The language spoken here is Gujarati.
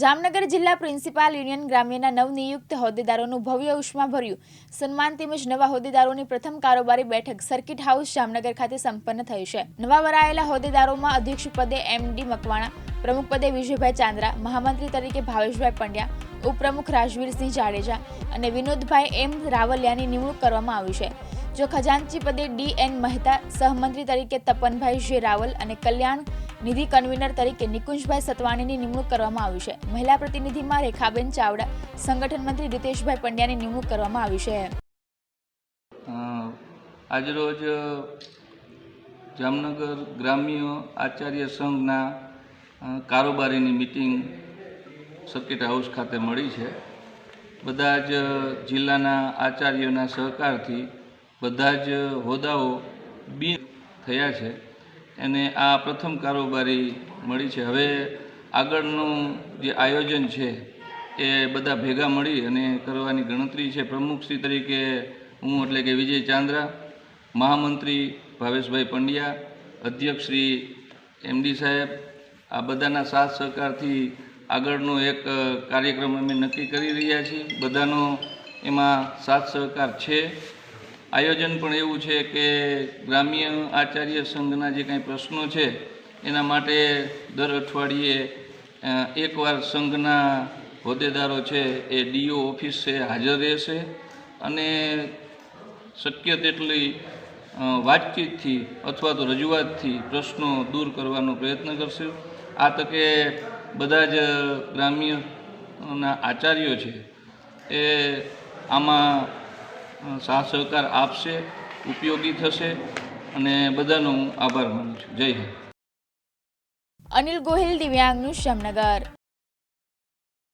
જામનગર જિલ્લા પ્રિન્સિપાલ યુનિયન ગ્રામ્યના નવનિયુક્ત હોદ્દેદારોનું ભવ્ય ઉષ્માભર્યું સન્માન તેમજ નવા હોદ્દેદારોની પ્રથમ કારોબારી બેઠક સર્કિટ હાઉસ જામનગર ખાતે સંપન્ન થઈ છે. નવા વરાયેલા હોદ્દેદારોમાં અધ્યક્ષ પદે એમ ડી મકવાણા, પ્રમુખ પદે વિજયભાઈ ચાંદ્રા, મહામંત્રી તરીકે ભાવેશભાઈ પંડ્યા, ઉપપ્રમુખ રાજવીરસિંહ જાડેજા અને વિનોદભાઈ એમ રાવલિયાની નિમણૂક કરવામાં આવી છે. જો ખજાનચી પદે ડી એન મહેતા, સહમંત્રી તરીકે તપનભાઈ જે રાવલ અને કલ્યાણ નિધિ કન્વીનર તરીકે નિકુંજભાઈ સતવાણીની નિમણૂક કરવામાં આવી છે. મહિલા પ્રતિનિધિમાં રેખાબેન ચાવડા, સંગઠન મંત્રી રીતેશભાઈ પંડ્યાની નિમણૂક કરવામાં આવી છે. આજરોજ જામનગર ગ્રામ્ય આચાર્ય સંઘના કારોબારીની મિટિંગ સર્કિટ હાઉસ ખાતે મળી છે. બધા જ જિલ્લાના આચાર્યોના સહકારથી બધા જ હોદ્દાઓ બિન થયા છે. અને આ પ્રથમ કારોબારી મળી છે. હવે આગળનું જે આયોજન છે એ બધા ભેગા મળી અને કરવાની ગણતરી છે. પ્રમુખશ્રી તરીકે હું એટલે કે વિજય ચાંદ્રા, મહામંત્રી ભાવેશભાઈ પંડ્યા, અધ્યક્ષ શ્રી એમડી સાહેબ, આ બધાના સાથ સહકારથી આગળનો એક કાર્યક્રમ અમે નક્કી કરી રહ્યા છીએ. બધાનો એમાં સાથ સહકાર છે. આયોજન પણ એવું છે કે ગ્રામ્ય આચાર્ય સંઘના જે કાંઈ પ્રશ્નો છે, એના માટે દર અઠવાડિયે એકવાર સંઘના હોદ્દેદારો છે એ ડીઓ ઓફિસે હાજર રહેશે અને શક્ય તેટલી વાતચીતથી અથવા તો રજૂઆતથી પ્રશ્નો દૂર કરવાનો પ્રયત્ન કરશે. આ તકે બધા જ ગ્રામ્યના આચાર્યો છે એ આમાં સાથ સહકાર આપશે, ઉપયોગી થશે અને બધાનો હું આભાર માનું છું. જય હિન્દ. અનિલ ગોહિલ દિવ્યાંગ ન્યૂઝ જામનગર